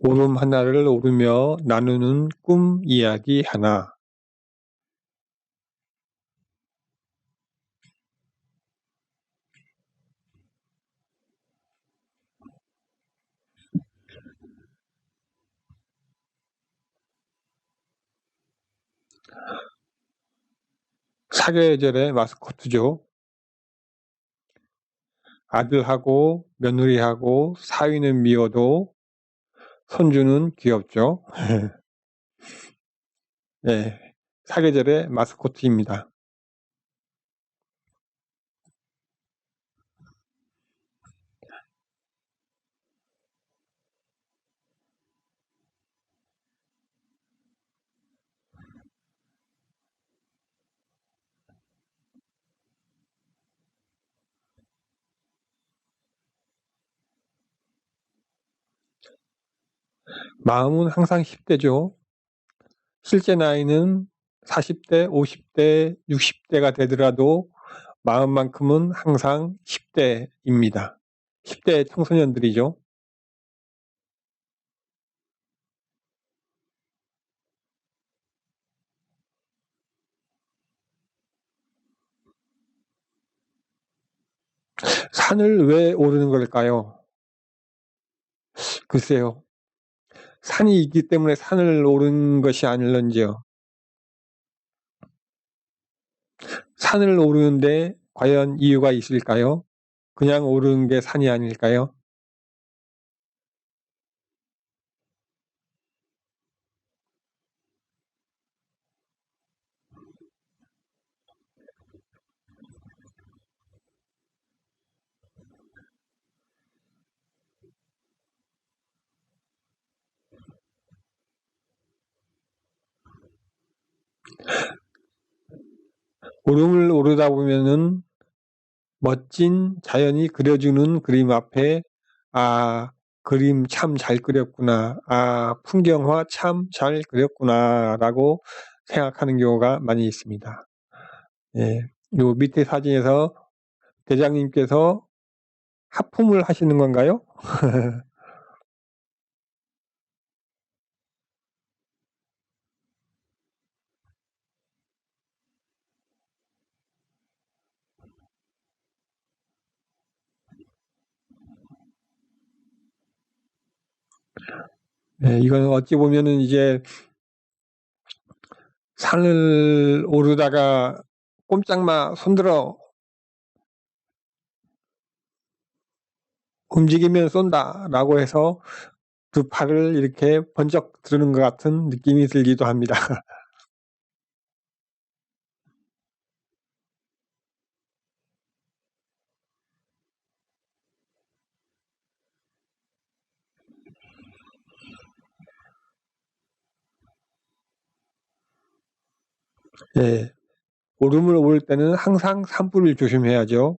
오름 하나를 오르며 나누는 꿈 이야기 하나. 사계절의 마스코트죠. 아들하고 며느리하고 사위는 미워도 손주는 귀엽죠. 네, 사계절의 마스코트입니다. 마음은 항상 10대죠. 실제 나이는 40대, 50대, 60대가 되더라도 마음만큼은 항상 10대입니다. 10대 청소년들이죠. 산을 왜 오르는 걸까요? 글쎄요. 산이 있기 때문에 산을 오른 것이 아닐런지요. 산을 오르는데 과연 이유가 있을까요? 그냥 오르는 게 산이 아닐까요? 오름을 오르다 보면은 멋진 자연이 그려주는 그림 앞에 아 그림 참 잘 그렸구나 아 풍경화 참 잘 그렸구나라고 생각하는 경우가 많이 있습니다. 예, 요 밑에 사진에서 대장님께서 하품을 하시는 건가요? 네, 이건 어찌 보면은 이제 산을 오르다가 꼼짝마 손들어 움직이면 쏜다라고 해서 그 팔을 이렇게 번쩍 드는 것 같은 느낌이 들기도 합니다. 예, 오름을 오를 때는 항상 산불을 조심해야죠.